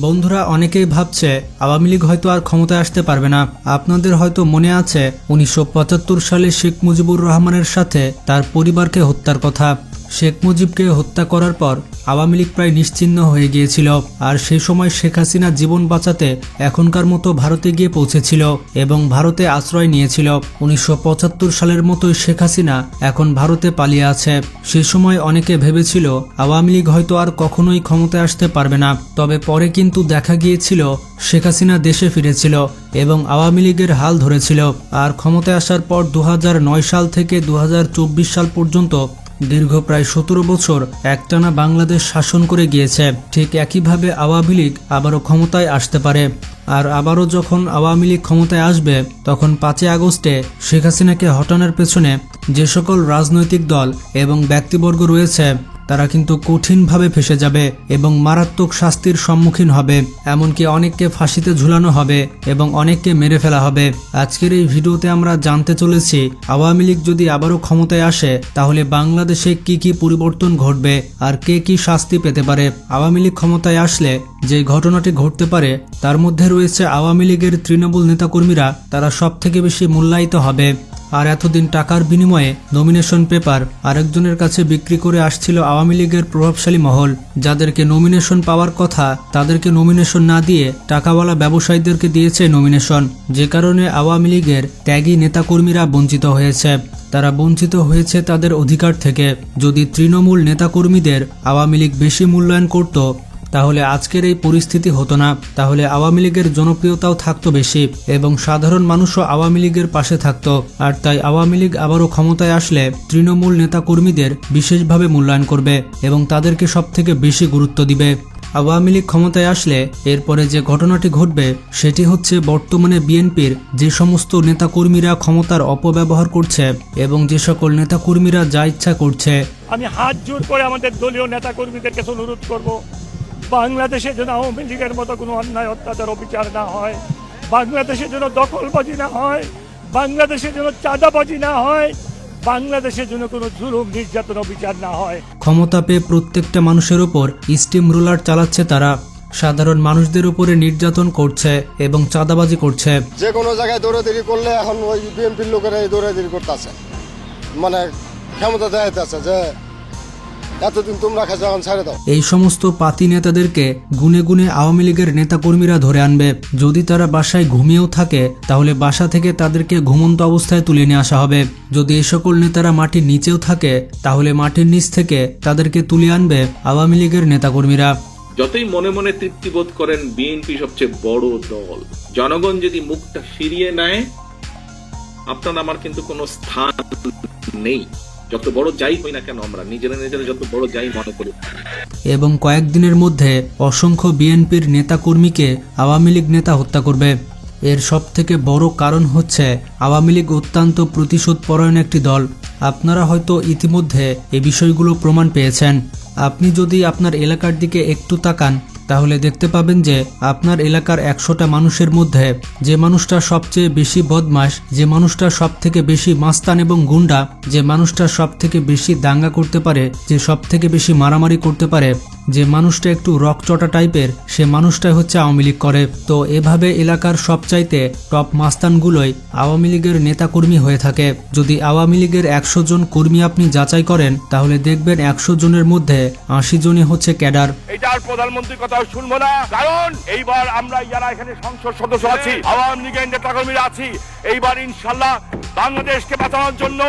বন্ধুরা, অনেকেই ভাবছে আওয়ামী লীগ হয়তো আর ক্ষমতায় আসতে পারবে না। আপনাদের হয়তো মনে আছে, উনিশশো পঁচাত্তর সালে শেখ মুজিবুর রহমানের সাথে তার পরিবারকে হত্যার কথা। শেখ মুজিবকে হত্যা করার পর আওয়ামী লীগ প্রায় নিশ্চিহ্ন হয়ে গিয়েছিল। আর সেই সময় শেখ হাসিনা জীবন বাঁচাতে এখনকার মতো ভারতে গিয়ে পৌঁছেছিল এবং ভারতে আশ্রয় নিয়েছিল। উনিশশো পঁচাত্তর সালের মতোই শেখ হাসিনা এখন ভারতে পালিয়ে আছে। সেই সময় অনেকে ভেবেছিল আওয়ামী লীগ হয়তো আর কখনোই ক্ষমতায় আসতে পারবে না। তবে পরে কিন্তু দেখা গিয়েছিল শেখ হাসিনা দেশে ফিরেছিল এবং আওয়ামী লীগের হাল ধরেছিল। আর ক্ষমতায় আসার পর দু হাজার নয় সাল থেকে দু হাজার চব্বিশ সাল পর্যন্ত দীর্ঘ প্রায় সতেরো বছর একটানা বাংলাদেশ শাসন করে গিয়েছে। ঠিক একইভাবে আওয়ামী লীগ আবারও ক্ষমতায় আসতে পারে। আর আবারও যখন আওয়ামী লীগ ক্ষমতায় আসবে, তখন পাঁচই আগস্টে শেখ হাসিনাকে হটানোর পেছনে যে সকল রাজনৈতিক দল এবং ব্যক্তিবর্গ রয়েছে তারা কিন্তু কঠিনভাবে ফেসে যাবে এবং মারাত্মক শাস্তির সম্মুখীন হবে, এমনকি অনেককে ফাঁসিতে ঝুলানো হবে এবং অনেককে মেরে ফেলা হবে। আজকের এই ভিডিওতে আমরা জানতে চলেছি, আওয়ামী লীগ যদি আবারও ক্ষমতায় আসে, তাহলে বাংলাদেশে কি কি পরিবর্তন ঘটবে আর কে কি শাস্তি পেতে পারে? আওয়ামী লীগ ক্ষমতায় আসলে যে ঘটনাটি ঘটতে পারে, তার মধ্যে রয়েছে আওয়ামী লীগের তৃণমূল নেতাকর্মীরা, তারা সব থেকে বেশি মূল্যায়িত হবে। আর এতদিন টাকার বিনিময়ে নমিনেশন পেপার আরেকজনের কাছে বিক্রি করে আসছিল আওয়ামী লীগের প্রভাবশালী মহল। যাদেরকে নমিনেশন পাওয়ার কথা, তাদেরকে নমিনেশন না দিয়ে টাকাওয়ালা ব্যবসায়ীদেরকে দিয়েছে নমিনেশন যে কারণে আওয়ামী লীগের ত্যাগী নেতাকর্মীরা বঞ্চিত হয়েছে। তারা বঞ্চিত হয়েছে তাদের অধিকার থেকে। যদি তৃণমূল নেতাকর্মীদের আওয়ামী লীগ বেশি মূল্যায়ন করত তাহলে আজকের এই পরিস্থিতি হতো না। তাহলে আওয়ামী লীগের জনপ্রিয়তাও থাকতো বেশি এবং সাধারণ মানুষও আওয়ামী লীগের পাশে থাকতো। আর তাই আওয়ামী লীগ আবারও ক্ষমতায় আসলে তৃণমূল নেতাকর্মীদের বিশেষভাবে মূল্যায়ন করবে এবং তাদেরকে সব থেকে বেশি গুরুত্ব দিবে। আওয়ামী লীগ ক্ষমতায় আসলে এরপরে যে ঘটনাটি ঘটবে, সেটি হচ্ছে বর্তমানে বিএনপির যে সমস্ত নেতাকর্মীরা ক্ষমতার অপব্যবহার করছে এবং যে সকল নেতাকর্মীরা যা ইচ্ছা করছে। আমি হাত জোর করে আমাদের দলীয় নেতা কর্মীদের কাছে অনুরোধ করব বাংলাদেশে যেন আওয়ামী লীগের মতো কোনো অন্যায় অত্যাচার অবিচার না হয় বাংলাদেশে যেন দখলবাজি না হয় বাংলাদেশে যেন চাঁদাবাজি না হয় বাংলাদেশে যেন কোনো জুলুম নির্যাতন অবিচার না হয়। ক্ষমতা পেয়ে প্রত্যেকটা মানুষের ওপর স্টিম রুলার চালাচ্ছে তারা। সাধারণ মানুষদের উপরে নির্যাতন করছে এবং চাঁদাবাজি করছে। যে কোনো জায়গায় দৌড়াদৌড়ি করলে এখন ওই বিএনপির লোকেরা এই দৌড়াদৌড়ি করতেছে। মানে ক্ষমতা দেখাইতেছে যে এতদিন তোমরা খাইছো এখন ছেড়ে দাও। এই সমস্ত পাতি নেতাদেরকে গুনে গুনে আওয়ামী লীগের নেতাকর্মীরা ধরে আনবে। যদি তারা বাসায় ঘুমিয়েও থাকে তাহলে বাসা থেকে তাদেরকে ঘুমন্ত অবস্থায় তুলে নিয়ে আসা হবে। যদি এই সকল নেতারা মাটির নিচেও থাকে তাহলে মাটির নিচ থেকে তাদেরকে তুলে আনবে আওয়ামী লীগের নেতাকর্মীরা। যতই মনে মনে তৃপ্তি বোধ করেন বিএনপি সবচেয়ে বড় দল। জনগণ যদি মুখটা ফিরিয়ে নেয় আপনার আমার কিন্তু কোনো স্থান নেই। যত বড় যাই হই না কেন আমরা, নিজেরা নিজেরা যত বড় যাই মনে করি। এবং কয়েকদিনের মধ্যে অসংখ্য বিএনপির নেতাকর্মীকে আওয়ামী লীগ নেতা হত্যা করবে। এর সব থেকে বড় কারণ হচ্ছে আওয়ামী লীগ অত্যন্ত প্রতিশোধ পরায়ণ একটি দল। আপনারা হয়তো ইতিমধ্যে এই বিষয়গুলো প্রমাণ পেয়েছেন। আপনি যদি আপনার এলাকার দিকে একটু তাকান তাহলে দেখতে পাবেন যে আপনার এলাকার একশোটা মানুষের মধ্যে যে মানুষটা সবচেয়ে বেশি বদমাস যে মানুষটা সব থেকে বেশি মাস্তান এবং গুন্ডা, যে মানুষটা সব থেকে বেশি দাঙ্গা করতে পারে, যে সব থেকে বেশি মারামারি করতে পারে যে মানুষটা একটু রকচটা টাইপের, সে মানুষটাই হচ্ছে আওয়ামী লীগ করে। তো এভাবে এলাকার সবচাইতে টপ মাস্তানগুলোই আওয়ামী লীগের নেতাকর্মী হয়ে থাকে। যদি আওয়ামী লীগের একশো জন কর্মী আপনি যাচাই করেন, তাহলে দেখবেন একশো জনের মধ্যে আশি জনই হচ্ছে ক্যাডার। এইটার প্রধানমন্ত্রীর কথা শুনব না। কারণ এইবার আমরা যারা এখানে সংসদ সদস্য আছি, আওয়ামী লীগের নেতাকর্মীরা আছি, এইবার ইনশাল্লাহ বাংলাদেশকে বাঁচানোর জন্য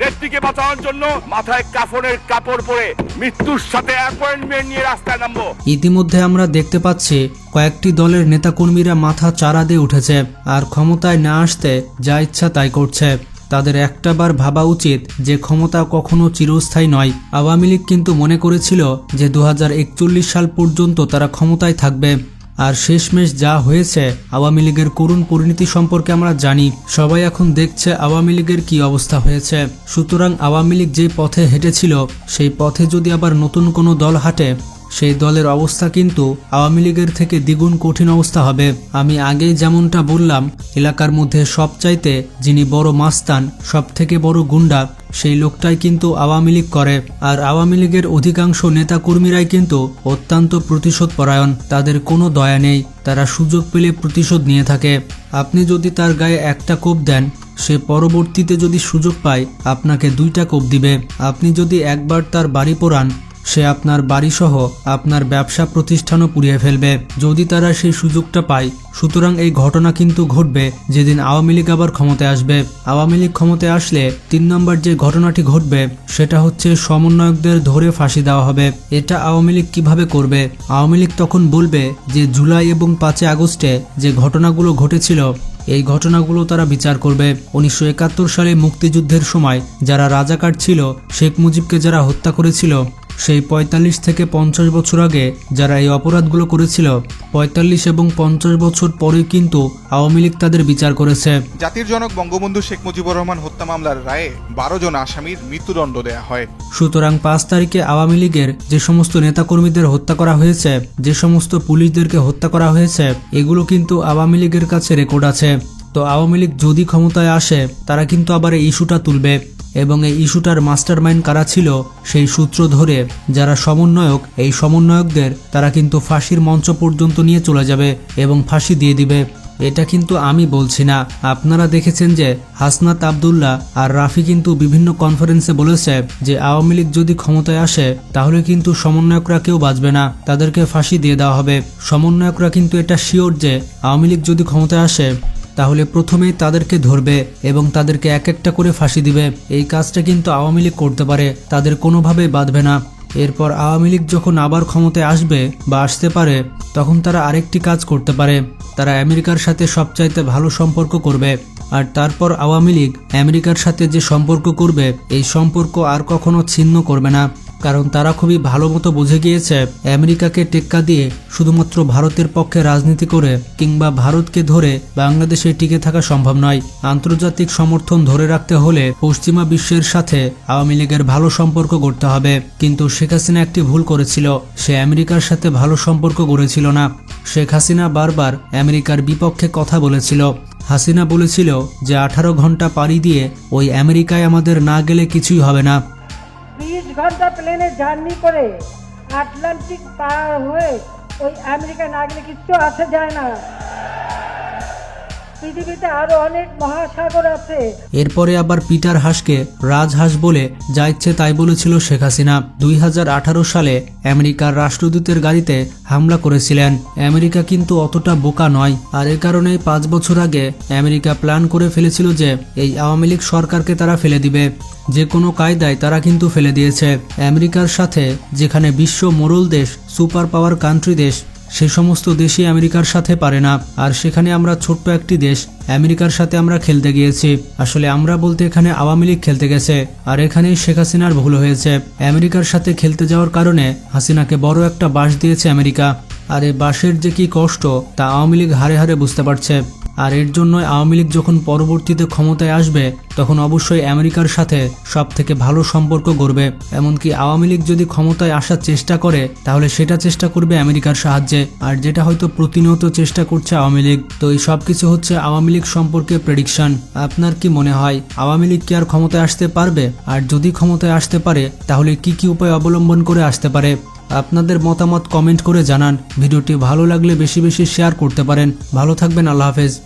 নেত্রীকে বাঁচানোর জন্য মাথায় কাফনের কাপড় পরে মৃত্যুর সাথে অ্যাপয়েন্টমেন্ট নিয়ে রাস্তায় নামবো। ইতিমধ্যে আমরা দেখতে পাচ্ছি কয়েকটি দলের নেতাকর্মীরা মাথা চারা দিয়ে উঠেছে আর ক্ষমতায় না আসতে যা ইচ্ছা তাই করছে। তাদের একটাবার ভাবা উচিত যে ক্ষমতা কখনো চিরস্থায়ী নয়। আওয়ামী লীগ কিন্তু মনে করেছিল যে দু হাজার একচল্লিশ সাল পর্যন্ত তারা ক্ষমতায় থাকবে। আর শেষমেশ যা হয়েছে, আওয়ামী লীগের করুণ পরিণতি সম্পর্কে আমরা জানি। সবাই এখন দেখছে আওয়ামী লীগের কি অবস্থা হয়েছে। সুতরাং আওয়ামী লীগ যে পথে হেঁটেছিল, সেই পথে যদি আবার নতুন কোনো দল হাঁটে, সেই দলের অবস্থা কিন্তু আওয়ামী লীগের থেকে দ্বিগুণ কঠিন অবস্থা হবে। আমি আগেই যেমনটা বললাম, এলাকার মধ্যে সবচাইতে যিনি বড় মাস্তান সব থেকে বড় গুন্ডা সেই লোকটাই কিন্তু আওয়ামী লীগ করে। আর আওয়ামী লীগের অধিকাংশ নেতাকর্মীরাই কিন্তু অত্যন্ত প্রতিশোধ পরায়ণ তাদের কোনো দয়া নেই। তারা সুযোগ পেলে প্রতিশোধ নিয়ে থাকে। আপনি যদি তার গায়ে একটা কোপ দেন, সে পরবর্তীতে যদি সুযোগ পায়, আপনাকে দুইটা কোপ দিবে। আপনি যদি একবার তার বাড়ি পোড়ান সে আপনার বাড়িসহ আপনার ব্যবসা প্রতিষ্ঠানও পুড়িয়ে ফেলবে। যদি তারা সেই সুযোগটা পায়, সুতরাং এই ঘটনা কিন্তু ঘটবে যেদিন আওয়ামী লীগ আবার ক্ষমতায় আসবে। আওয়ামী লীগ ক্ষমতায় আসলে তিন নম্বর যে ঘটনাটি ঘটবে, সেটা হচ্ছে সমন্বয়কদের ধরে ফাঁসি দেওয়া হবে। এটা আওয়ামী লীগ কীভাবে করবে? আওয়ামী লীগ তখন বলবে যে জুলাই এবং পাঁচই আগস্টে যে ঘটনাগুলো ঘটেছিল, এই ঘটনাগুলো তারা বিচার করবে। উনিশশো একাত্তর সালে মুক্তিযুদ্ধের সময় যারা রাজাকার ছিল, শেখ মুজিবকে যারা হত্যা করেছিল সেই পঁয়তাল্লিশ থেকে পঞ্চাশ বছর আগে যারা এই অপরাধগুলো করেছিল পঁয়তাল্লিশ এবং পঞ্চাশ বছর পরে কিন্তু আওয়ামী লীগ তাদের বিচার করেছে। জাতির জনক বঙ্গবন্ধু শেখ মুজিবুর রহমান হত্যা মামলার রায়ে বারো জন আসামির মৃত্যুদণ্ড দেয়া হয়। সুতরাং পাঁচ তারিখে আওয়ামী লীগের যে সমস্ত নেতাকর্মীদের হত্যা করা হয়েছে যে সমস্ত পুলিশদেরকে হত্যা করা হয়েছে এগুলো কিন্তু আওয়ামী লীগের কাছে রেকর্ড আছে। তো আওয়ামী লীগ যদি ক্ষমতায় আসে তারা কিন্তু আবার এই ইস্যুটা তুলবে। এবং এই ইস্যুটার মাস্টারমাইন্ড কারা ছিল সেই সূত্র ধরে যারা সমন্বয়ক, এই সমন্বয়কদের তারা কিন্তু ফাঁসির মঞ্চ পর্যন্ত নিয়ে চলে যাবে এবং ফাঁসি দিয়ে দিবে। এটা কিন্তু আমি বলছি না। আপনারা দেখেছেন যে হাসনাত আবদুল্লাহ আর রাফি কিন্তু বিভিন্ন কনফারেন্সে বলেছে যে আওয়ামী লীগ যদি ক্ষমতায় আসে, তাহলে কিন্তু সমন্বয়করা কেউ বাঁচবে না। তাদেরকে ফাঁসি দিয়ে দেওয়া হবে। সমন্বয়করা কিন্তু এটা শিওর যে আওয়ামী লীগ যদি ক্ষমতায় আসে তাহলে প্রথমেই তাদেরকে ধরবে এবং তাদেরকে এক একটা করে ফাঁসি দিবে। এই কাজটা কিন্তু আওয়ামী লীগ করতে পারে, তাদের কোনোভাবেই বাঁধবে না। এরপর আওয়ামী লীগ যখন আবার ক্ষমতায় আসবে বা আসতে পারে, তখন তারা আরেকটি কাজ করতে পারে। তারা আমেরিকার সাথে সবচাইতে ভালো সম্পর্ক করবে। আর তারপর আওয়ামী লীগ আমেরিকার সাথে যে সম্পর্ক করবে, এই সম্পর্ক আর কখনো ছিন্ন করবে না। কারণ তারা খুবই ভালো মতো বুঝে গিয়েছে আমেরিকাকে টেক্কা দিয়ে শুধুমাত্র ভারতের পক্ষে রাজনীতি করে কিংবা ভারতকে ধরে বাংলাদেশে টিকে থাকা সম্ভব নয়। আন্তর্জাতিক সমর্থন ধরে রাখতে হলে পশ্চিমা বিশ্বের সাথে আওয়ামী লীগের ভালো সম্পর্ক গড়তে হবে। কিন্তু শেখ হাসিনা একটি ভুল করেছিল। সে আমেরিকার সাথে ভালো সম্পর্ক গড়েছিল না। শেখ হাসিনা বারবার আমেরিকার বিপক্ষে কথা বলেছিল। হাসিনা বলেছিল যে, আঠারো ঘণ্টা পাড়ি দিয়ে ওই আমেরিকায় আমাদের না গেলে কিছুই হবে না। ঘণ্টা প্লেনে জার্নি করে আটলান্টিক পার হয়ে ওই আমেরিকা না গেলে কিচ্ছু আসা যায় না। পৃথিবীতে আরও অনেক মহাসাগর আছে। এরপরে আবার পিটার হাসকে রাজহাঁস বলে যা ইচ্ছে তাই বলেছিল শেখ হাসিনা। দুই হাজার আঠারো সালে আমেরিকার রাষ্ট্রদূতের গাড়িতে হামলা করেছিলেন। আমেরিকা কিন্তু অতটা বোকা নয়। আর এ কারণেই পাঁচ বছর আগে আমেরিকা প্ল্যান করে ফেলেছিল যে এই আওয়ামী লীগ সরকারকে তারা ফেলে দিবে। যে কোনো কায়দায় তারা কিন্তু ফেলে দিয়েছে। আমেরিকার সাথে যেখানে বিশ্ব মোরল দেশ, সুপার পাওয়ার কান্ট্রি দেশ সে সমস্ত দেশই আমেরিকার সাথে পারে না। আর সেখানে আমরা ছোট্ট একটি দেশ, আমেরিকার সাথে আমরা খেলতে গিয়েছি। আসলে আমরা বলতে এখানে আওয়ামী লীগ খেলতে গেছে। আর এখানেই শেখ হাসিনার ভুল হয়েছে। আমেরিকার সাথে খেলতে যাওয়ার কারণে হাসিনাকে বড় একটা বাস দিয়েছে আমেরিকা। আর এই বাসের যে কি কষ্ট, তা আওয়ামী লীগ হারে হারে বুঝতে পারছে। আর এর জন্য আওয়ামী লীগ যখন পরবর্তীতে ক্ষমতায় আসবে, তখন অবশ্যই আমেরিকার সাথে সব থেকে ভালো সম্পর্ক গড়বে। এমনকি আওয়ামী লীগ যদি ক্ষমতায় আসার চেষ্টা করে, তাহলে সেটা চেষ্টা করবে আমেরিকার সাহায্যে। আর যেটা হয়তো প্রতিনিয়ত চেষ্টা করছে আওয়ামী লীগ, তো এই সব কিছু হচ্ছে আওয়ামী লীগ সম্পর্কে প্রেডিকশন আপনার কি মনে হয়, আওয়ামী লীগ কি আর ক্ষমতায় আসতে পারবে? আর যদি ক্ষমতায় আসতে পারে, তাহলে কি কি উপায় অবলম্বন করে আসতে পারে? আপনাদের মতামত কমেন্ট করে জানান। ভিডিওটি ভালো লাগলে বেশি বেশি শেয়ার করতে পারেন। ভালো থাকবেন, আল্লাহ হাফেজ।